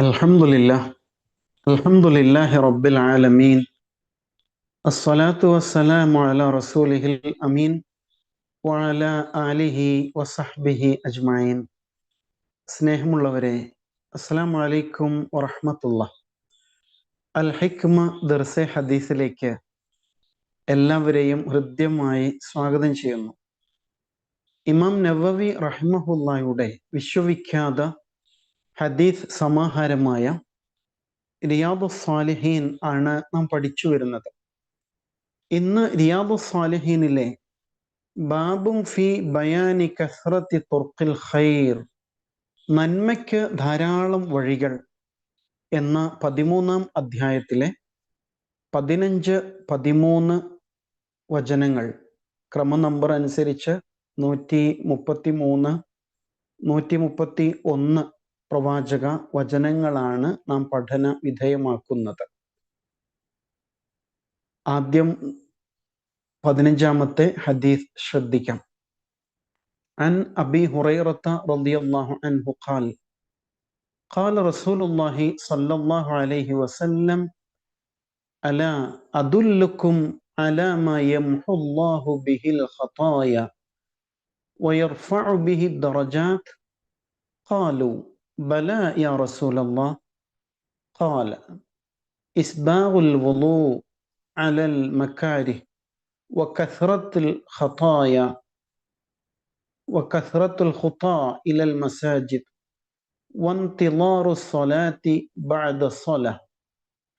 الحمد لله الحمد لله رب العالمين الصلاة والسلام على رسوله الأمين وعلى آله وصحبه أجمعين സ്നേഹമുള്ളവരെ അസ്സലാമു അലൈക്കും വറഹ്മത്തുള്ള അൽ ഹിക്മ ദർസെ ഹദീസിലേക്ക് എല്ലാവരെയും ഹൃദ്യമായി സ്വാഗതം ചെയ്യുന്നു ഇമാം നവവി റഹ്മഹുല്ലായുടെ വിശ്വവിഖ്യാത ഹദീസ് സമാഹാരമായ റിയാദു സാലിഹീൻ ആണ് നാം പഠിച്ചു വരുന്നത്. ഇന്ന് റിയാദു സാലിഹീനിലെ ബാബും ഫി ബയാനി കസ്രത്തി തുർക്കിൽ ഖൈർ നന്മയ്ക്ക് ധാരാളം വഴികൾ എന്ന പതിമൂന്നാം അധ്യായത്തിലെ പതിനഞ്ച് പതിമൂന്ന് വചനങ്ങൾ. ക്രമ നമ്പർ അനുസരിച്ച് നൂറ്റി മുപ്പത്തി മൂന്ന് നൂറ്റി മുപ്പത്തി ഒന്ന് പ്രവാചക വചനങ്ങളാണ് നാം പഠന വിധേയമാക്കുന്നത് ആദ്യം പതിനഞ്ചാമത്തെ ഹദീസ് ശ്രദ്ധിക്കാം عن أبي هريرة رضي الله عنه قال قال رسول الله صلى الله عليه وسلم ألا أدلكم على ما يمحو الله به الخطايا ويرفع به الدرجات قالوا بلى يا رسول الله قال إسباغ الوضوء على المكاره وكثرة الخطايا وكثرة الخطى إلى المساجد وانتظار الصلاة بعد الصلاة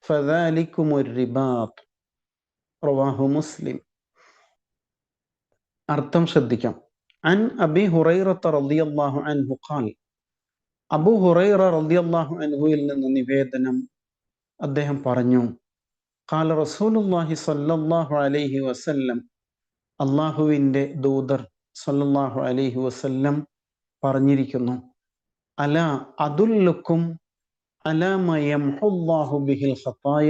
فذلكم الرباط رواه مسلم അർത്ഥം ശ്രദ്ധിക്കാം അൻ അബി ഹുറൈറത്ത റളിയല്ലാഹു അൻഹു ഖാൽ അബു ഹുറൈറ റളിയല്ലാഹു അൻഹുവിൽ നിന്ന് നിവേദനം അദ്ദേഹം പറഞ്ഞു. കാല റസൂലുള്ളാഹി സ്വല്ലല്ലാഹു അലൈഹി വസല്ലം അള്ളാഹുവിന്റെ ദൂതർ സല്ലല്ലാഹു അലൈഹി വസല്ലം പറഞ്ഞിരിക്കുന്നു അല അതുല്ലുക്കും അലാമ യംഹുല്ലാഹു ബിഹിൽ ഖതായ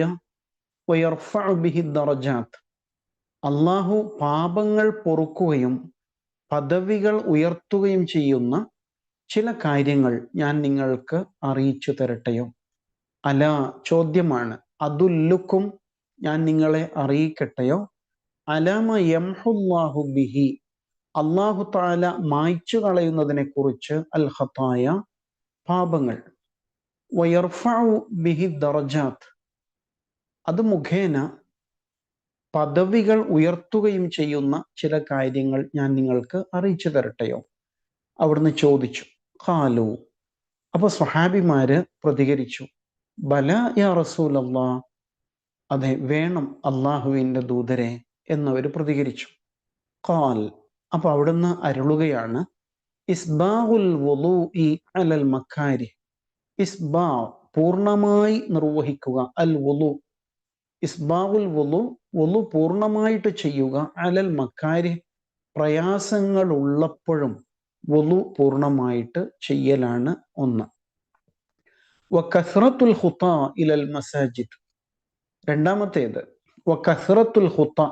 വയർഫഉ ബിഹി ദറജാത്ത്. അള്ളാഹു പാപങ്ങൾ പൊറുക്കുകയും പദവികൾ ഉയർത്തുകയും ചെയ്യുന്ന ചില കാര്യങ്ങൾ ഞാൻ നിങ്ങൾക്ക് അറിയിച്ചു തരട്ടെയോ? അല ചോദ്യമാണ് അതുല്ലുക്കും ഞാൻ നിങ്ങളെ അറിയിക്കട്ടെയോ? അലാമ ബിഹി അള്ളാഹു താല മായ്ച്ചു കളയുന്നതിനെ കുറിച്ച് അൽഹത്തായ പാപങ്ങൾ. ബിഹി ദർജാത്ത് അത് മുഖേന പദവികൾ ഉയർത്തുകയും ചെയ്യുന്ന ചില കാര്യങ്ങൾ ഞാൻ നിങ്ങൾക്ക് അറിയിച്ചു തരട്ടെയോ? അവിടുന്ന് ചോദിച്ചു. ഖാലു. അപ്പൊ സ്വഹാബിമാര് പ്രതികരിച്ചു. ബല യാ റസൂൽ അള്ളാ അതെ വേണം അള്ളാഹുവിന്റെ ദൂതരെ എന്നവർ പ്രതികരിച്ചു. കാൽ അപ്പൊ അവിടുന്ന് അരുളുകയാണ്. ഇസ്ബാഉൽ അലൽ മക്കാരി ഇസ്ബാ പൂർണമായി നിർവഹിക്കുക. അൽ വലു ഇസ്ബാഹുൽ വലു വലു പൂർണമായിട്ട് ചെയ്യുക. അലൽ മക്കാരി പ്രയാസങ്ങൾ ഉള്ളപ്പോഴും വുളു പൂർണമായിട്ട് ചെയ്യലാണ് ഒന്ന്. വക്കസ്രത്തുൽ ഹുത്ത ഇലൽ മസാജിദ്. രണ്ടാമത്തേത് വക്കസ്രത്തുൽ ഹുത്ത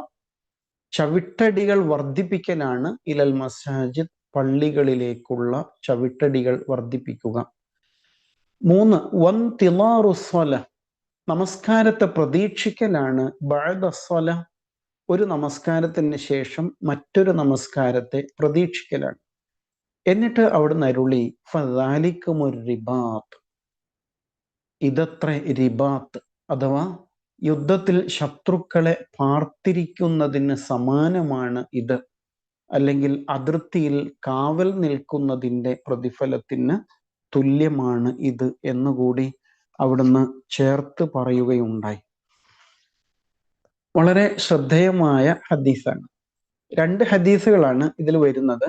ചവിട്ടടികൾ വർദ്ധിപ്പിക്കലാണ് ഇലൽ മസാജിദ് പള്ളികളിലേക്കുള്ള ചവിട്ടടികൾ വർദ്ധിപ്പിക്കുക. മൂന്ന് വൻ തിലാറുസ്വല നമസ്കാരത്തെ പ്രതീക്ഷിക്കലാണ്. ബഴദസ്വല ഒരു നമസ്കാരത്തിന് ശേഷം മറ്റൊരു നമസ്കാരത്തെ പ്രതീക്ഷിക്കലാണ്. എന്നിട്ട് അവിടുന്ന് അരുളി ഒരു റിബാത്ത്. ഇതത്ര റിബാത്ത് അഥവാ യുദ്ധത്തിൽ ശത്രുക്കളെ പാർത്തിരിക്കുന്നതിന് സമാനമാണ് ഇത്. അല്ലെങ്കിൽ അതിർത്തിയിൽ കാവൽ നിൽക്കുന്നതിന്റെ പ്രതിഫലത്തിന് തുല്യമാണ് ഇത് എന്നുകൂടി അവിടുന്ന് ചേർത്ത് പറയുകയുണ്ടായി. വളരെ ശ്രദ്ധേയമായ ഹദീസാണ്. രണ്ട് ഹദീസുകളാണ് ഇതിൽ വരുന്നത്.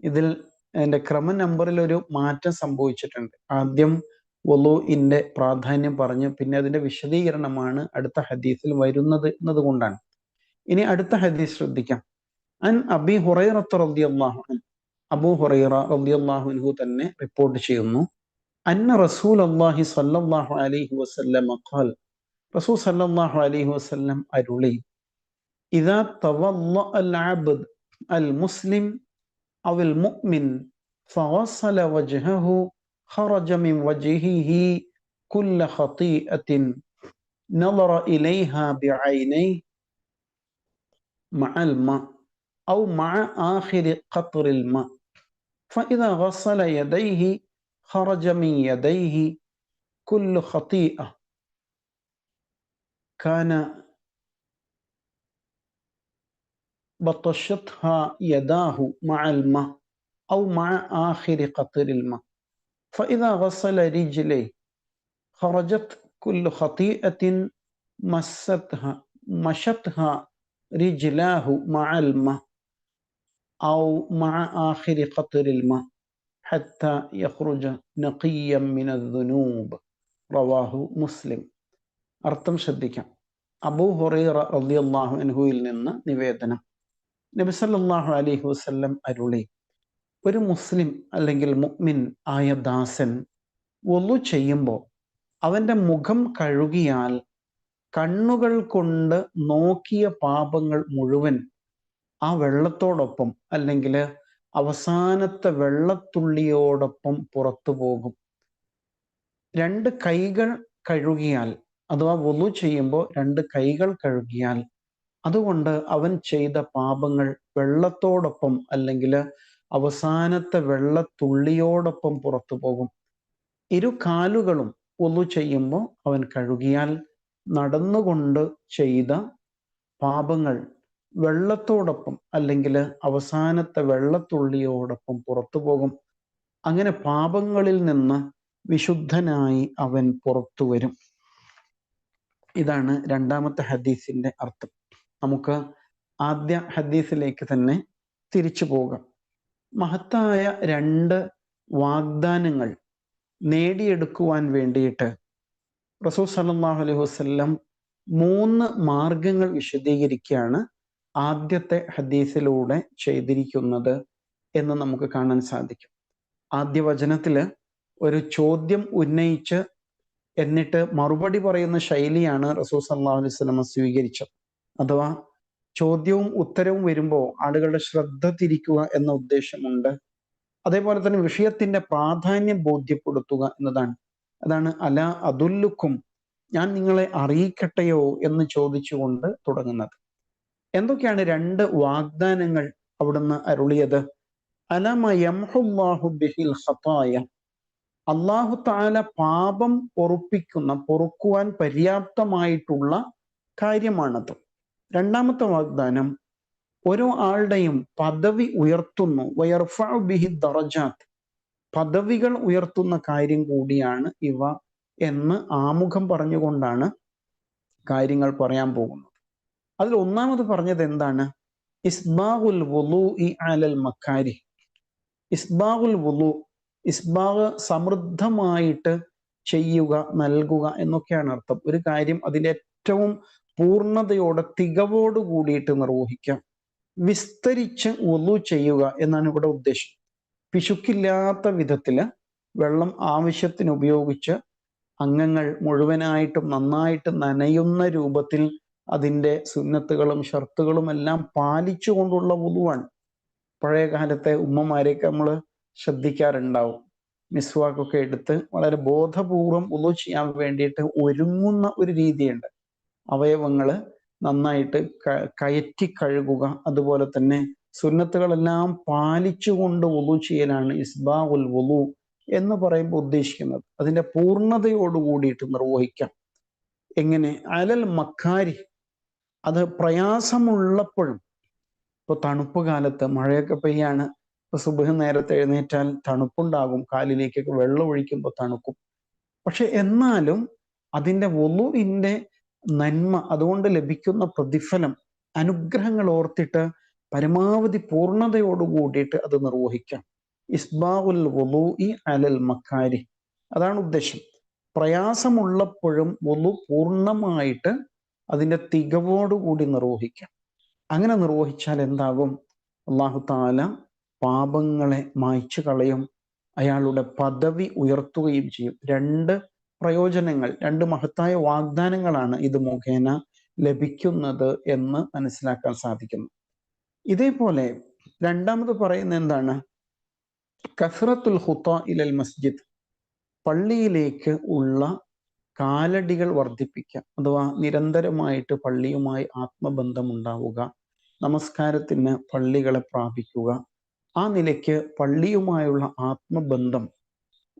ഇതിൽ എന്റെ ക്രമ നമ്പറിൽ ഒരു മാറ്റം സംഭവിച്ചിട്ടുണ്ട്. ആദ്യം വൊലുഇന്റെ പ്രാധാന്യം പറഞ്ഞ് പിന്നെ അതിന്റെ വിശദീകരണമാണ് അടുത്ത ഹദീസിൽ വരുന്നത് എന്നതുകൊണ്ടാണ്. ഇനി അടുത്ത ഹദീസ് ശ്രദ്ധിക്കാം. അൻ അബി ഹുറൈറത്ത് റളിയല്ലാഹു അൻ അബൂ ഹുറൈറ റളിയല്ലാഹു അൻഹു തന്നെ റിപ്പോർട്ട് ചെയ്യുന്നു. അന്ന റസൂൽ അള്ളാഹി സല്ലല്ലാഹു അലൈഹി വസല്ലം ഖാൽ റസൂൽ സല്ലല്ലാഹു അലൈഹി വസല്ലം അരുളി ഇദാ തവല്ല അൽ അബ്ദ് അൽ മുസ്ലിം أو المؤمن فغسل وجهه خرج من وجهه كل خطيئة. نظر إليها بعينيه مع الماء أو مع آخر قطر الماء. فإذا غسل يديه خرج من يديه كل خطيئة. كان بطشتها يداه مع الماء أو مع آخر قطر الماء فإذا غسل رجليه خرجت كل خطيئة مستها مشتها رجلاه مع الماء أو مع آخر قطر الماء حتى يخرج نقيا من الذنوب റവാഹു മുസ്ലിം അർത്ഥം ശ്രദ്ധിക്കാം അബൂ ഹുറൈറ റളിയല്ലാഹു അൻഹുവിൽ നിന്ന് നിവേദനം നബി സല്ലല്ലാഹു അലൈഹി വസല്ലം അരുളി ഒരു മുസ്ലിം അല്ലെങ്കിൽ മുഗ്മിൻ ആയ ദാസൻ ഒന്നു ചെയ്യുമ്പോൾ അവന്റെ മുഖം കഴുകിയാൽ കണ്ണുകൾ കൊണ്ട് നോക്കിയ പാപങ്ങൾ മുഴുവൻ ആ വെള്ളത്തോടൊപ്പം അല്ലെങ്കിൽ അവസാനത്തെ വെള്ളത്തുള്ളിയോടൊപ്പം പുറത്തു പോകും. രണ്ട് കൈകൾ കഴുകിയാൽ അഥവാ വൊലു ചെയ്യുമ്പോൾ രണ്ട് കൈകൾ കഴുകിയാൽ അതുകൊണ്ട് അവൻ ചെയ്ത പാപങ്ങൾ വെള്ളത്തോടൊപ്പം അല്ലെങ്കിൽ അവസാനത്തെ വെള്ളത്തുള്ളിയോടൊപ്പം പുറത്തു പോകും. ഇരു കാലുകളും ഒന്നു ചെയ്യുമ്പോൾ അവൻ കഴുകിയാൽ നടന്നുകൊണ്ട് ചെയ്ത പാപങ്ങൾ വെള്ളത്തോടൊപ്പം അല്ലെങ്കിൽ അവസാനത്തെ വെള്ളത്തുള്ളിയോടൊപ്പം പുറത്തു പോകും. അങ്ങനെ പാപങ്ങളിൽ നിന്ന് വിശുദ്ധനായി അവൻ പുറത്തു വരും. ഇതാണ് രണ്ടാമത്തെ ഹദീസിന്റെ അർത്ഥം. നമുക്ക് ആദ്യ ഹദീസിലേക്ക് തന്നെ തിരിച്ചു പോകാം. മഹത്തായ രണ്ട് വാഗ്ദാനങ്ങൾ നേടിയെടുക്കുവാൻ വേണ്ടിയിട്ട് റസൂൽ സല്ലാഹു അലൈഹി വസ്ല്ലം മൂന്ന് മാർഗങ്ങൾ വിശദീകരിക്കുകയാണ് ആദ്യത്തെ ഹദീസിലൂടെ ചെയ്തിരിക്കുന്നത് എന്ന് നമുക്ക് കാണാൻ സാധിക്കും. ആദ്യ വചനത്തിൽ ഒരു ചോദ്യം ഉന്നയിച്ച് എന്നിട്ട് മറുപടി പറയുന്ന ശൈലിയാണ് റസൂൽ സല്ലല്ലാഹു അലൈഹി വസല്ലം സ്വീകരിച്ചത്. അഥവാ ചോദ്യവും ഉത്തരവും വരുമ്പോൾ ആളുകളുടെ ശ്രദ്ധ തിരിക്കുക എന്ന ഉദ്ദേശമുണ്ട്. അതേപോലെ തന്നെ വിഷയത്തിന്റെ പ്രാധാന്യം ബോധ്യപ്പെടുത്തുക എന്നതാണ്. അതാണ് അല അതുല്ലുക്കും ഞാൻ നിങ്ങളെ അറിയിക്കട്ടെയോ എന്ന് ചോദിച്ചുകൊണ്ട് തുടങ്ങുന്നത്. എന്തൊക്കെയാണ് രണ്ട് വാഗ്ദാനങ്ങൾ അവിടുന്ന് അരുളിയത്? ബിഹിൽ അള്ളാഹു താല പാപം പൊറുപ്പിക്കുന്ന പൊറുക്കുവാൻ പര്യാപ്തമായിട്ടുള്ള കാര്യമാണത്. രണ്ടാമത്തെ വാഗ്ദാനം ഓരോ ആളുടെയും പദവി ഉയർത്തുന്നു. ബിഹി പദവികൾ ഉയർത്തുന്ന കാര്യം കൂടിയാണ് ഇവ എന്ന് ആമുഖം പറഞ്ഞുകൊണ്ടാണ് കാര്യങ്ങൾ പറയാൻ പോകുന്നത്. അതിൽ ഒന്നാമത് പറഞ്ഞത് എന്താണ്? ഇസ്ബാഹുൽ വുലു ഇ അലൽ മക്കാരി ഇസ്ബാഹുൽ വുലു ഇസ്ബാഹ് സമൃദ്ധമായിട്ട് ചെയ്യുക നൽകുക എന്നൊക്കെയാണ് അർത്ഥം. ഒരു കാര്യം അതിന്റെ ഏറ്റവും പൂർണതയോടെ തികവോട് കൂടിയിട്ട് നിർവഹിക്കാം. വിസ്തരിച്ച് ഒതു ചെയ്യുക എന്നാണ് ഇവിടെ ഉദ്ദേശം. പിശുക്കില്ലാത്ത വിധത്തിൽ വെള്ളം ആവശ്യത്തിന് ഉപയോഗിച്ച് അംഗങ്ങൾ മുഴുവനായിട്ടും നന്നായിട്ട് നനയുന്ന രൂപത്തിൽ അതിന്റെ സുന്നത്തുകളും ഷർത്തുകളും എല്ലാം പാലിച്ചുകൊണ്ടുള്ള വുളുവാണ്. പഴയ കാലത്തെ ഉമ്മമാരെയൊക്കെ നമ്മൾ ശ്രദ്ധിക്കാറുണ്ടാവും. മിസ്വാക്കൊക്കെ എടുത്ത് വളരെ ബോധപൂർവം ഉതു ചെയ്യാൻ വേണ്ടിയിട്ട് ഒരുങ്ങുന്ന ഒരു രീതിയുണ്ട്. അവയവങ്ങൾ നന്നായിട്ട് കയറ്റി കഴുകുക. അതുപോലെ തന്നെ സുന്നത്തുകളെല്ലാം പാലിച്ചുകൊണ്ട് ഒതു ചെയ്യലാണ് ഇസ്ബാ ഉൽ വുളു എന്ന് പറയുമ്പോൾ ഉദ്ദേശിക്കുന്നത്. അതിന്റെ പൂർണതയോട് കൂടിയിട്ട് നിർവഹിക്കാം. എങ്ങനെ? അലൽ മക്കാരി അത് പ്രയാസമുള്ളപ്പോഴും. ഇപ്പൊ തണുപ്പ് കാലത്ത് മഴയൊക്കെ പെയ്യാണ്. ഇപ്പൊ സുബഹ് നേരത്തെ എഴുന്നേറ്റാൽ തണുപ്പുണ്ടാകും. കാലിലേക്കൊക്കെ വെള്ളം ഒഴിക്കുമ്പോൾ തണുക്കും. പക്ഷെ എന്നാലും അതിന്റെ വൊലുവിന്റെ നന്മ അതുകൊണ്ട് ലഭിക്കുന്ന പ്രതിഫലം അനുഗ്രഹങ്ങൾ ഓർത്തിട്ട് പരമാവധി പൂർണതയോട് കൂടിയിട്ട് അത് നിർവഹിക്കാം. ഇസ്ബാഉൽ ഇ അലൽ മക്കാരി അതാണ് ഉദ്ദേശം. പ്രയാസമുള്ളപ്പോഴും വലു പൂർണമായിട്ട് അതിന്റെ തികവോടുകൂടി നിർവഹിക്കാം. അങ്ങനെ നിർവഹിച്ചാൽ എന്താകും? അള്ളാഹു താല പാപങ്ങളെ മായ്ച്ചു കളയും അയാളുടെ പദവി ഉയർത്തുകയും ചെയ്യും. രണ്ട് പ്രയോജനങ്ങൾ രണ്ട് മഹത്തായ വാഗ്ദാനങ്ങളാണ് ഇത് മുഖേന ലഭിക്കുന്നത് എന്ന് മനസ്സിലാക്കാൻ സാധിക്കുന്നു. ഇതേപോലെ രണ്ടാമത് പറയുന്ന എന്താണ്? കസറത്തുൽ ഹുത്ത ഇലൽ മസ്ജിദ് പള്ളിയിലേക്ക് ഉള്ള കാലടികൾ വർദ്ധിപ്പിക്കുക അഥവാ നിരന്തരമായിട്ട് പള്ളിയുമായി ആത്മബന്ധം ഉണ്ടാവുക നമസ്കാരത്തിന് പള്ളികളെ പ്രാപിക്കുക. ആ നിലയ്ക്ക് പള്ളിയുമായുള്ള ആത്മബന്ധം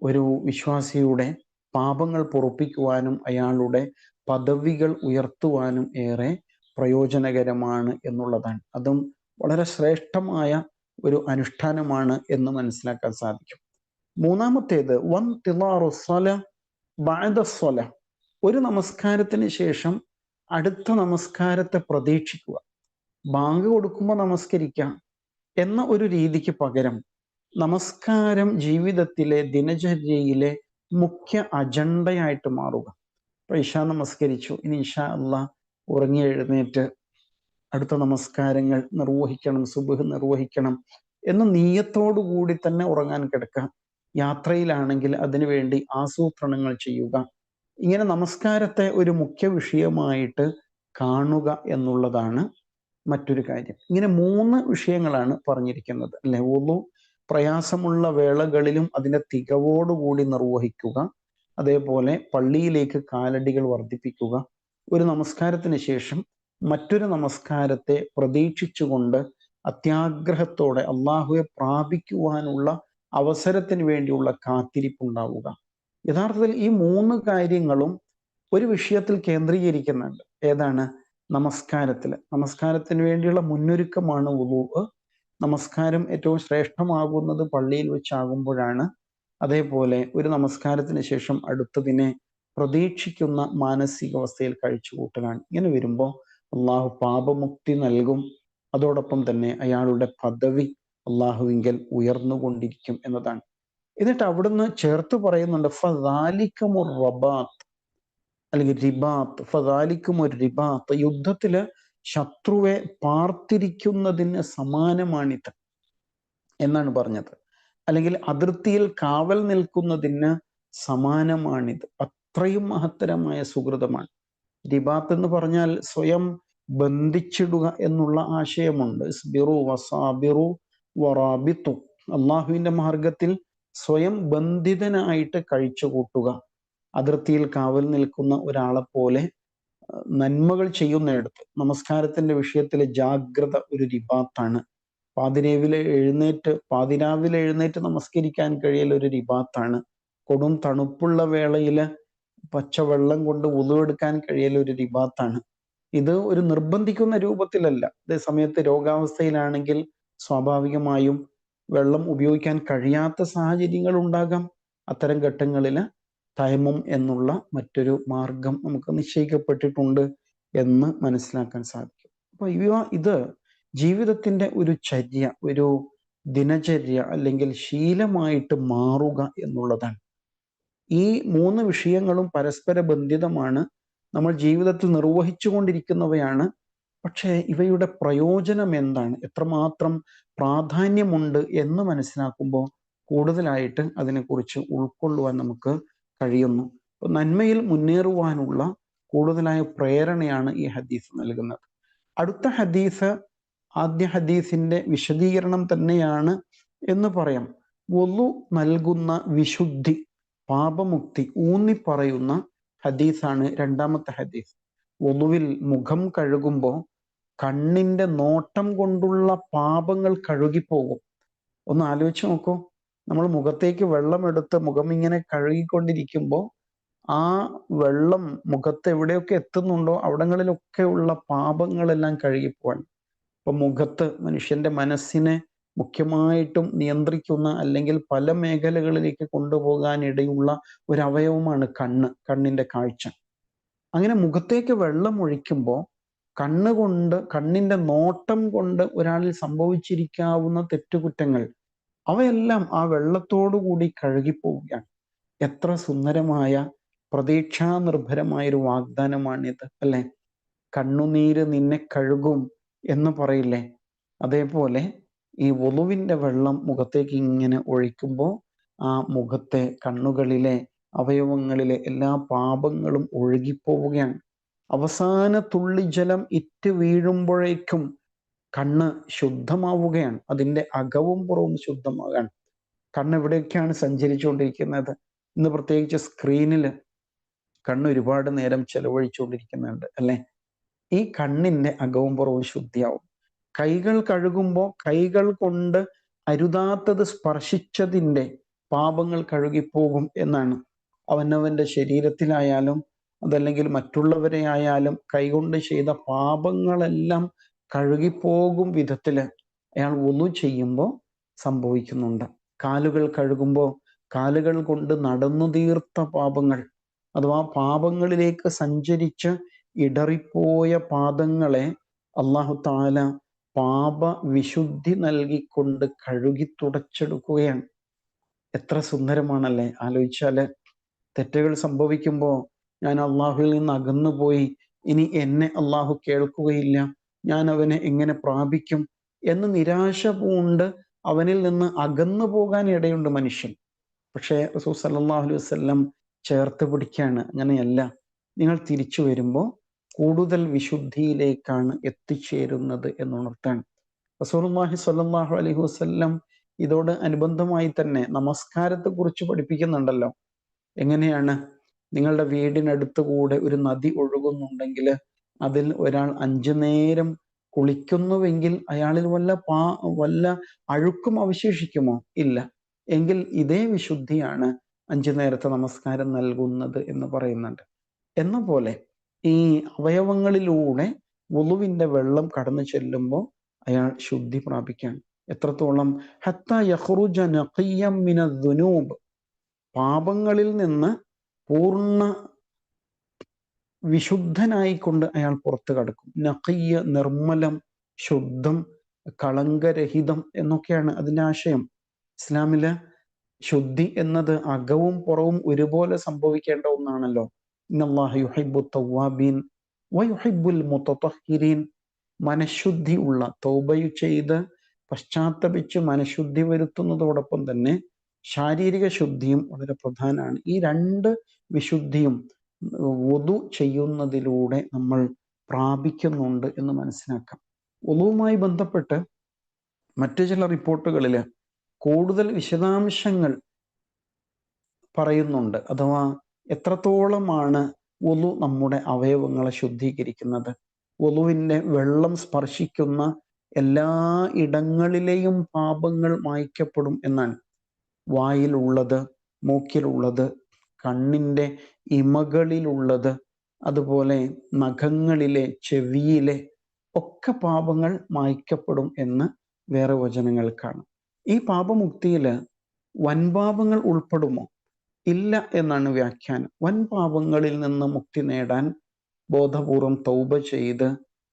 ഒരു വിശ്വാസിയുടെ പാപങ്ങൾ പൊറുപ്പിക്കുവാനും അയാളുടെ പദവികൾ ഉയർത്തുവാനും ഏറെ പ്രയോജനകരമാണ് എന്നുള്ളതാണ്. അതും വളരെ ശ്രേഷ്ഠമായ ഒരു അനുഷ്ഠാനമാണ് എന്ന് മനസ്സിലാക്കാൻ സാധിക്കും. മൂന്നാമത്തേത് വൻ തിലാറുസ്വല ബാദസ്വല ഒരു നമസ്കാരത്തിന് ശേഷം അടുത്ത നമസ്കാരത്തെ പ്രതീക്ഷിക്കുക. ബാങ്ക് കൊടുക്കുമ്പോൾ നമസ്കരിക്കാം എന്ന ഒരു രീതിക്ക് പകരം നമസ്കാരം ജീവിതത്തിലെ ദിനചര്യയിലെ മുഖ്യ അജണ്ടയായിട്ട് മാറുക. ഇപ്പൊ ഇഷ നമസ്കരിച്ചു. ഇനി ഇഷ അല്ല ഉറങ്ങി എഴുന്നേറ്റ് അടുത്ത നമസ്കാരങ്ങൾ നിർവഹിക്കണം സുബുഹ് നിർവഹിക്കണം എന്ന നീയത്തോടു കൂടി തന്നെ ഉറങ്ങാൻ കിടക്കുക. യാത്രയിലാണെങ്കിൽ അതിനുവേണ്ടി ആസൂത്രണങ്ങൾ ചെയ്യുക. ഇങ്ങനെ നമസ്കാരത്തെ ഒരു മുഖ്യ വിഷയമായിട്ട് കാണുക എന്നുള്ളതാണ് മറ്റൊരു കാര്യം. ഇങ്ങനെ മൂന്ന് വിഷയങ്ങളാണ് പറഞ്ഞിരിക്കുന്നത്. അല്ലെ? ഒന്നു പ്രയാസമുള്ള വേളകളിലും അതിന്റെ തികവോടുകൂടി നിർവഹിക്കുക. അതേപോലെ പള്ളിയിലേക്ക് കാലടികൾ വർദ്ധിപ്പിക്കുക. ഒരു നമസ്കാരത്തിന് ശേഷം മറ്റൊരു നമസ്കാരത്തെ പ്രതീക്ഷിച്ചുകൊണ്ട് അത്യാഗ്രഹത്തോടെ അള്ളാഹുവെ പ്രാപിക്കുവാനുള്ള അവസരത്തിന് വേണ്ടിയുള്ള കാത്തിരിപ്പുണ്ടാവുക. യഥാർത്ഥത്തിൽ ഈ മൂന്ന് കാര്യങ്ങളും ഒരു വിഷയത്തിൽ കേന്ദ്രീകരിക്കുന്നുണ്ട്. ഏതാണ്? നമസ്കാരത്തിൽ നമസ്കാരത്തിന് വേണ്ടിയുള്ള മുന്നൊരുക്കമാണ് ഉളു നമസ്കാരം ഏറ്റവും ശ്രേഷ്ഠമാകുന്നത് പള്ളിയിൽ വെച്ചാകുമ്പോഴാണ്. അതേപോലെ ഒരു നമസ്കാരത്തിന് ശേഷം അടുത്തതിനെ പ്രതീക്ഷിക്കുന്ന മാനസികാവസ്ഥയിൽ കഴിച്ചുകൂട്ടലാണ്. ഇങ്ങനെ വരുമ്പോൾ അള്ളാഹു പാപമുക്തി നൽകും. അതോടൊപ്പം തന്നെ അയാളുടെ പദവി അള്ളാഹുവിങ്കൽ ഉയർന്നുകൊണ്ടിരിക്കും എന്നതാണ്. എന്നിട്ട് അവിടുന്ന് ചേർത്ത് പറയുന്നുണ്ട് ഫദാലിക്കമുർ റബാത്ത്. അല്ലെങ്കിൽ റിബാത്ത്. ഫദാലിക്കും ഒരു റിബാത്ത്. യുദ്ധത്തിൽ ശത്രുവെ പാർത്തിരിക്കുന്നതിന് സമാനമാണിത് എന്നാണ് പറഞ്ഞത്. അല്ലെങ്കിൽ അതിർത്തിയിൽ കാവൽ നിൽക്കുന്നതിന് സമാനമാണിത്. അത്രയും മഹത്തരമായ സുഹൃതമാണ്. റിബാത്ത് എന്ന് പറഞ്ഞാൽ സ്വയം ബന്ധിച്ചിടുക എന്നുള്ള ആശയമുണ്ട്. വസാബിറു അള്ളാഹുവിന്റെ മാർഗത്തിൽ സ്വയം ബന്ധിതനായിട്ട് കഴിച്ചു കൂട്ടുക അതിർത്തിയിൽ കാവൽ നിൽക്കുന്ന ഒരാളെ പോലെ നന്മകൾ ചെയ്യുന്നിടത്ത് നമസ്കാരത്തിന്റെ വിഷയത്തിലെ ജാഗ്രത ഒരു രിപാത്താണ് പാതിരേവിലെ എഴുന്നേറ്റ് പാതിരാവിലെ എഴുന്നേറ്റ് നമസ്കരിക്കാൻ കഴിയൽ ഒരു രിപാത്താണ് കൊടും തണുപ്പുള്ള വേളയിൽ പച്ചവെള്ളം കൊണ്ട് ഉതുവെടുക്കാൻ കഴിയൽ ഒരു രിപാത്താണ് ഇത് ഒരു നിർബന്ധിക്കുന്ന രൂപത്തിലല്ല. അതേ സമയത്ത് രോഗാവസ്ഥയിലാണെങ്കിൽ സ്വാഭാവികമായും വെള്ളം ഉപയോഗിക്കാൻ കഴിയാത്ത സാഹചര്യങ്ങൾ ഉണ്ടാകാം. അത്തരം ഘട്ടങ്ങളിൽ തയമം എന്നുള്ള മറ്റൊരു മാർഗം നമുക്ക് നിശ്ചയിക്കപ്പെട്ടിട്ടുണ്ട് എന്ന് മനസ്സിലാക്കാൻ സാധിക്കും. അപ്പൊ ഇവ ഇത് ജീവിതത്തിന്റെ ഒരു ചര്യ ഒരു ദിനചര്യ അല്ലെങ്കിൽ ശീലമായിട്ട് മാറുക എന്നുള്ളതാണ്. ഈ മൂന്ന് വിഷയങ്ങളും പരസ്പര ബന്ധിതമാണ്. നമ്മൾ ജീവിതത്തിൽ നിർവഹിച്ചുകൊണ്ടിരിക്കുന്നവയാണ്. പക്ഷേ ഇവയുടെ പ്രയോജനം എന്താണ്? എത്രമാത്രം പ്രാധാന്യമുണ്ട് എന്ന് മനസ്സിലാക്കുമ്പോൾ കൂടുതലായിട്ട് അതിനെക്കുറിച്ച് ഉൾക്കൊള്ളുവാൻ നമുക്ക് കഴിയുന്നു. നന്മയിൽ മുന്നേറുവാനുള്ള കൂടുതലായ പ്രേരണയാണ് ഈ ഹദീസ് നൽകുന്നത്. അടുത്ത ഹദീസ് ആദ്യ ഹദീസിന്റെ വിശദീകരണം തന്നെയാണ് എന്ന് പറയാം. ഒന്നു നൽകുന്ന വിശുദ്ധി പാപമുക്തി ഊന്നി പറയുന്ന ഹദീസാണ് രണ്ടാമത്തെ ഹദീസ്. ഒന്നുവിൽ മുഖം കഴുകുമ്പോൾ കണ്ണിന്റെ നോട്ടം കൊണ്ടുള്ള പാപങ്ങൾ കഴുകിപ്പോകും. ഒന്ന് ആലോചിച്ച് നോക്കൂ. നമ്മൾ മുഖത്തേക്ക് വെള്ളം എടുത്ത് മുഖം ഇങ്ങനെ കഴുകിക്കൊണ്ടിരിക്കുമ്പോൾ ആ വെള്ളം മുഖത്ത് എവിടെയൊക്കെ എത്തുന്നുണ്ടോ അവിടങ്ങളിലൊക്കെ ഉള്ള പാപങ്ങളെല്ലാം കഴുകിപ്പോവാൻ. ഇപ്പൊ മുഖത്ത് മനുഷ്യന്റെ മനസ്സിനെ മുഖ്യമായിട്ടും നിയന്ത്രിക്കുന്ന അല്ലെങ്കിൽ പല മേഖലകളിലേക്ക് കൊണ്ടുപോകാനിടയുള്ള ഒരു അവയവമാണ് കണ്ണ് കണ്ണിന്റെ കാഴ്ച. അങ്ങനെ മുഖത്തേക്ക് വെള്ളം ഒഴിക്കുമ്പോൾ കണ്ണുകൊണ്ട് കണ്ണിന്റെ നോട്ടം കൊണ്ട് ഒരാളിൽ സംഭവിച്ചിരിക്കാവുന്ന തെറ്റുകുറ്റങ്ങൾ അവയെല്ലാം ആ വെള്ളത്തോടു കൂടി കഴുകിപ്പോവുകയാണ്. എത്ര സുന്ദരമായ പ്രതീക്ഷാനിർഭരമായ ഒരു വാഗ്ദാനമാണിത് അല്ലെ? കണ്ണുനീര് നിന്നെ കഴുകും എന്ന് പറയില്ലേ? അതേപോലെ ഈ ഒലുവിന്റെ വെള്ളം മുഖത്തേക്ക് ഇങ്ങനെ ഒഴിക്കുമ്പോൾ ആ മുഖത്തെ കണ്ണുകളിലെ അവയവങ്ങളിലെ എല്ലാ പാപങ്ങളും ഒഴുകിപ്പോവുകയാണ്. അവസാന തുള്ളി ജലം ഇറ്റ് വീഴുമ്പോഴേക്കും കണ്ണ് ശുദ്ധമാവുകയാണ്. അതിന്റെ അകവും പുറവും ശുദ്ധമാവുകയാണ് കണ്ണ് എവിടെയൊക്കെയാണ് സഞ്ചരിച്ചുകൊണ്ടിരിക്കുന്നത്? ഇന്ന് പ്രത്യേകിച്ച് സ്ക്രീനിൽ കണ്ണ് ഒരുപാട് നേരം ചെലവഴിച്ചുകൊണ്ടിരിക്കുന്നുണ്ട് അല്ലെ? ഈ കണ്ണിന്റെ അകവും പുറവും ശുദ്ധിയാവും. കൈകൾ കഴുകുമ്പോൾ കൈകൾ കൊണ്ട് അരുതാത്തത് സ്പർശിച്ചതിന്റെ പാപങ്ങൾ കഴുകിപ്പോകും എന്നാണ്. അവനവന്റെ ശരീരത്തിലായാലും അതല്ലെങ്കിൽ മറ്റുള്ളവരെ ആയാലും കൈകൊണ്ട് ചെയ്ത പാപങ്ങളെല്ലാം കഴുകിപ്പോകും വിധത്തിൽ അയാൾ ഒന്നു ചെയ്യുമ്പോൾ സംഭവിക്കുന്നുണ്ട്. കാലുകൾ കഴുകുമ്പോൾ കാലുകൾ കൊണ്ട് നടന്നു തീർത്ത പാപങ്ങൾ അഥവാ പാപങ്ങളിലേക്ക് സഞ്ചരിച്ച് ഇടറിപ്പോയ പാദങ്ങളെ അള്ളാഹു താല പാപ വിശുദ്ധി നൽകിക്കൊണ്ട് കഴുകി തുടച്ചെടുക്കുകയാണ്. എത്ര സുന്ദരമാണല്ലേ? ആലോചിച്ചാൽ തെറ്റുകൾ സംഭവിക്കുമ്പോൾ ഞാൻ അള്ളാഹുവിൽ നിന്ന് അകന്നു പോയി ഇനി എന്നെ അള്ളാഹു കേൾക്കുകയില്ല. ഞാൻ അവനെ എങ്ങനെ പ്രാപിക്കും എന്ന് നിരാശ പൂണ്ട് അവനിൽ നിന്ന് അകന്നു പോകാൻ ഇടയുണ്ട് മനുഷ്യൻ. പക്ഷേ റസൂ സല്ലല്ലാഹു അലൈഹി വസല്ലം ചേർത്ത് പിടിക്കുകയാണ്. അങ്ങനെയല്ല. നിങ്ങൾ തിരിച്ചു വരുമ്പോൾ കൂടുതൽ വിശുദ്ധിയിലേക്കാണ് എത്തിച്ചേരുന്നത് എന്നുണർത്താൻ റസൂലുള്ളാഹി സല്ലാഹു അലൈഹി വസല്ലം ഇതോട് അനുബന്ധമായി തന്നെ നമസ്കാരത്തെ കുറിച്ച് പഠിപ്പിക്കുന്നുണ്ടല്ലോ. എങ്ങനെയാണ്? നിങ്ങളുടെ വീടിനടുത്ത് കൂടെ ഒരു നദി ഒഴുകുന്നുണ്ടെങ്കിൽ അതിൽ ഒരാൾ അഞ്ചു നേരം കുളിക്കുന്നുവെങ്കിൽ അയാളിൽ വല്ല പാ വല്ല അഴുക്കും അവശേഷിക്കുമോ? ഇല്ല. എങ്കിൽ ഇതേ വിശുദ്ധിയാണ് അഞ്ചു നേരത്തെ നമസ്കാരം നൽകുന്നത് എന്ന് പറയുന്നുണ്ട്. എന്ന പോലെ ഈ അവയവങ്ങളിലൂടെ വുളുവിന്റെ വെള്ളം കടന്നു ചെല്ലുമ്പോൾ അയാൾ ശുദ്ധി പ്രാപിക്കാൻ എത്രത്തോളം ഹത്ത പാപങ്ങളിൽ നിന്ന് പൂർണ വിശുദ്ധനായിക്കൊണ്ട് അയാൾ പുറത്തു കടക്കും. നഖിയ നിർമ്മലം ശുദ്ധം കളങ്കരഹിതം എന്നൊക്കെയാണ് അതിന്റെ ആശയം. ഇസ്ലാമിലെ ശുദ്ധി എന്നത് അകവും പുറവും ഒരുപോലെ സംഭവിക്കേണ്ട ഒന്നാണല്ലോ. മനഃശുദ്ധി ഉള്ള തൗബയു ചെയ്ത് പശ്ചാത്തപിച്ച് മനഃശുദ്ധി വരുത്തുന്നതോടൊപ്പം തന്നെ ശാരീരിക ശുദ്ധിയും വളരെ പ്രധാനമാണ് ഈ രണ്ട് വിശുദ്ധിയും വധു ചെയ്യുന്നതിലൂടെ നമ്മൾ പ്രാപിക്കുന്നുണ്ട് എന്ന് മനസ്സിലാക്കാം. വധുവുമായി ബന്ധപ്പെട്ട് മറ്റു ചില റിപ്പോർട്ടുകളിൽ കൂടുതൽ വിശദാംശങ്ങൾ പറയുന്നുണ്ട്. അഥവാ എത്രത്തോളമാണ് ഒലു നമ്മുടെ അവയവങ്ങളെ ശുദ്ധീകരിക്കുന്നത്? ഒലുവിന്റെ വെള്ളം സ്പർശിക്കുന്ന എല്ലാ ഇടങ്ങളിലെയും പാപങ്ങൾ മായ്ക്കപ്പെടും എന്നാണ് വായിലുള്ളത് മൂക്കിലുള്ളത് കണ്ണിന്റെ ഇമകളിലുള്ളത് അതുപോലെ നഖങ്ങളിലെ ചെവിയിലെ ഒക്കെ പാപങ്ങൾ മായ്ക്കപ്പെടും എന്ന് വേറെ വചനങ്ങൾ കാണും. ഈ പാപമുക്തിയിൽ വൻപാപങ്ങൾ ഉൾപ്പെടുമോ? ഇല്ല എന്നാണ് വ്യാഖ്യാനം. വൻപാപങ്ങളിൽ നിന്ന് മുക്തി നേടാൻ ബോധപൂർവം തൗബ ചെയ്ത്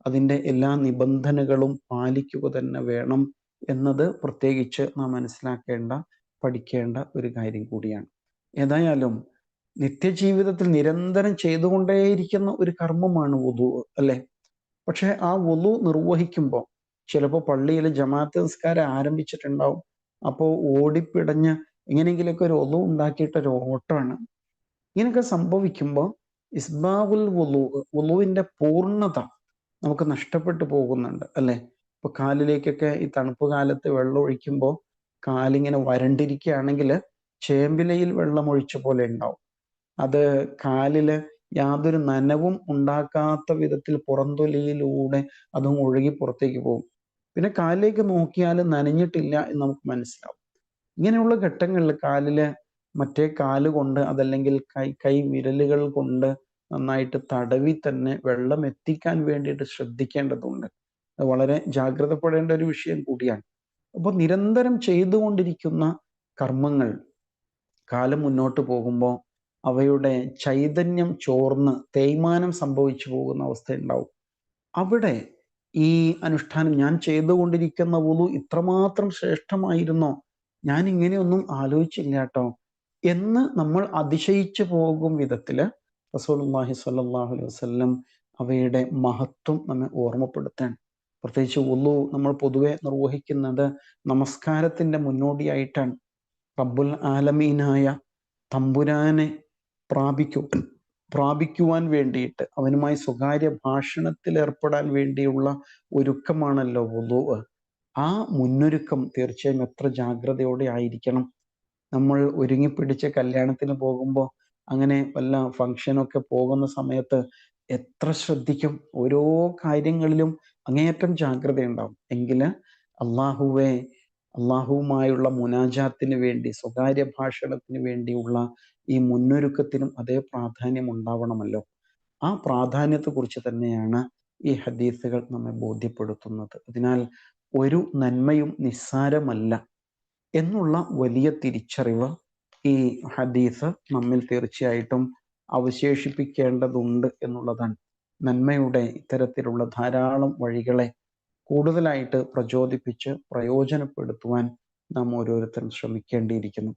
അതിന്റെ എല്ലാ നിബന്ധനകളും പാലിക്കുക തന്നെ വേണം എന്നത് പ്രത്യേകിച്ച് നാം മനസ്സിലാക്കേണ്ട പഠിക്കേണ്ട ഒരു കാര്യം കൂടിയാണ്. ഏതായാലും നിത്യജീവിതത്തിൽ നിരന്തരം ചെയ്തുകൊണ്ടേയിരിക്കുന്ന ഒരു കർമ്മമാണ് വുതു അല്ലെ? പക്ഷെ ആ വുതു നിർവഹിക്കുമ്പോൾ ചിലപ്പോൾ പള്ളിയിൽ ജമാഅത്ത് നിസ്കാരം ആരംഭിച്ചിട്ടുണ്ടാവും. അപ്പോൾ ഓടിപ്പിടഞ്ഞ് എങ്ങനെയെങ്കിലൊക്കെ ഒരു ഒതു ഉണ്ടാക്കിയിട്ട് ഒരു ഓട്ടമാണ്. ഇങ്ങനെയൊക്കെ സംഭവിക്കുമ്പോൾ ഇസ്ബാവുൽ വുലു വുലുവിന്റെ പൂർണത നമുക്ക് നഷ്ടപ്പെട്ടു പോകുന്നുണ്ട് അല്ലെ? ഇപ്പൊ കാലിലേക്കൊക്കെ ഈ തണുപ്പ് കാലത്ത് വെള്ളം ഒഴിക്കുമ്പോൾ കാലിങ്ങനെ വരണ്ടിരിക്കുകയാണെങ്കിൽ ചേമ്പിലയിൽ വെള്ളം ഒഴിച്ച പോലെ ഉണ്ടാവും. അത് കാലിൽ യാതൊരു നനവും ഉണ്ടാക്കാത്ത വിധത്തിൽ പുറന്തൊലിയിലൂടെ അതും ഒഴുകി പുറത്തേക്ക് പോകും. പിന്നെ കാലിലേക്ക് നോക്കിയാൽ നനഞ്ഞിട്ടില്ല എന്ന് നമുക്ക് മനസ്സിലാവും. ഇങ്ങനെയുള്ള ഘട്ടങ്ങളിൽ കാലിൽ മറ്റേ കാൽ കൊണ്ട് അതല്ലെങ്കിൽ കൈ കൈ വിരലുകൾ കൊണ്ട് നന്നായിട്ട് തടവി തന്നെ വെള്ളം എത്തിക്കാൻ വേണ്ടിയിട്ട് ശ്രദ്ധിക്കേണ്ടതുണ്ട്. അത് വളരെ ജാഗ്രതപ്പെടേണ്ട ഒരു വിഷയം കൂടിയാണ്. അപ്പോൾ നിരന്തരം ചെയ്തുകൊണ്ടിരിക്കുന്ന കർമ്മങ്ങൾ കാലം മുന്നോട്ട് പോകുമ്പോൾ അവയുടെ ചൈതന്യം ചോർന്ന് തേയ്മാനം സംഭവിച്ചു പോകുന്ന അവസ്ഥ ഉണ്ടാവും അവിടെ ഈ അനുഷ്ഠാനം ഞാൻ ചെയ്തുകൊണ്ടിരിക്കുന്ന വുളു ഇത്രമാത്രം ശ്രേഷ്ഠമായിരുന്നോ? ഞാൻ ഇങ്ങനെയൊന്നും ആലോചിച്ചില്ല കേട്ടോ. എന്ന് നമ്മൾ അതിശയിച്ചു പോകും വിധത്തിൽ റസൂലുള്ളാഹി സ്വല്ലല്ലാഹു അലൈഹി വസല്ലം അവയുടെ മഹത്വം നമ്മെ ഓർമ്മപ്പെടുത്താൻ. പ്രത്യേകിച്ച് ഉള്ളു നമ്മൾ പൊതുവെ നിർവഹിക്കുന്നത് നമസ്കാരത്തിന്റെ മുന്നോടിയായിട്ടാണ്. റബ്ബുൽ ആലമീനായ തമ്പുരാനെ പ്രാപിക്കൂ. പ്രാപിക്കുവാൻ വേണ്ടിയിട്ട് അവനുമായി സ്വകാര്യ ഭാഷണത്തിൽ ഏർപ്പെടാൻ വേണ്ടിയുള്ള ഒരുക്കമാണല്ലോ വുളു ആ മുന്നൊരുക്കം തീർച്ചയായും എത്ര ജാഗ്രതയോടെ ആയിരിക്കണം. നമ്മൾ ഒരുങ്ങിപ്പിടിച്ച് കല്യാണത്തിന് പോകുമ്പോൾ അങ്ങനെ വല്ല ഫംഗ്ഷനൊക്കെ പോകുന്ന സമയത്ത് എത്ര ശ്രദ്ധിക്കും? ഓരോ കാര്യങ്ങളിലും അങ്ങേയറ്റം ജാഗ്രത ഉണ്ടാവും എങ്കിൽ അള്ളാഹുവെ അള്ളാഹുവുമായുള്ള മുനാജാത്തിന് വേണ്ടി സ്വകാര്യ ഭാഷണത്തിന് വേണ്ടിയുള്ള ഈ മുന്നൊരുക്കത്തിനും അതേ പ്രാധാന്യം ഉണ്ടാവണമല്ലോ. ആ പ്രാധാന്യത്തെക്കുറിച്ച് തന്നെയാണ് ഈ ഹദീസുകൾ നമ്മെ ബോധ്യപ്പെടുത്തുന്നത്. അതിനാൽ ഒരു നന്മയും നിസ്സാരമല്ല എന്നുള്ള വലിയ തിരിച്ചറിവ് ഈ ഹദീസ് നമ്മിൽ തീർച്ചയായിട്ടും അവശേഷിപ്പിക്കേണ്ടതുണ്ട് എന്നുള്ളതാണ്. നന്മയുടെ ഇത്തരത്തിലുള്ള ധാരാളം വഴികളെ കൂടുതലായിട്ട് പ്രചോദിപ്പിച്ച് പ്രയോജനപ്പെടുത്തുവാൻ നാം ഓരോരുത്തരും ശ്രമിക്കേണ്ടിയിരിക്കുന്നു.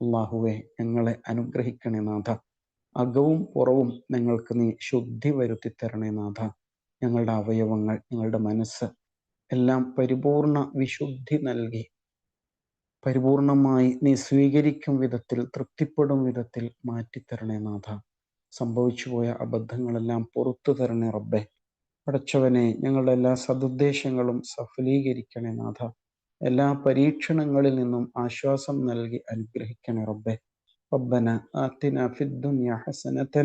അള്ളാഹുവെ ഞങ്ങളെ അനുഗ്രഹിക്കണേ നാഥ. അകവും പുറവും ഞങ്ങൾക്ക് നീ ശുദ്ധി വരുത്തി തരണേ നാഥ. ഞങ്ങളുടെ അവയവങ്ങൾ ഞങ്ങളുടെ മനസ്സ് എല്ലാം പരിപൂർണ വിശുദ്ധി നൽകി. പരിപൂർണമായി നീ സ്വീകരിക്കും വിധത്തിൽ തൃപ്തിപ്പെടും വിധത്തിൽ മാറ്റിത്തരണേ നാഥ. സംഭവിച്ചു പോയ അബദ്ധങ്ങളെല്ലാം പുറത്തു തരണേ റബ്ബെ. പടച്ചവനെ ഞങ്ങളുടെ എല്ലാ സതുദ്ദേശങ്ങളും സഫലീകരിക്കണേ നാഥ എല്ലാ പരീക്ഷണങ്ങളിൽ നിന്നും ആശ്വാസം നൽകി അനുഗ്രഹിക്കണേ റബ്ബെ ربنا آتنا في الدنيا حسنة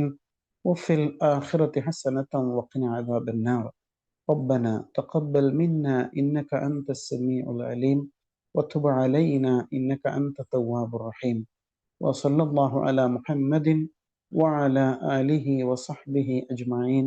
وفي الآخرة حسنة وقنا عذاب النار ربنا تقبل منا إنك أنت السميع العليم وتب علينا إنك أنت التواب الرحيم وصلى الله على محمد وعلى آله وصحبه أجمعين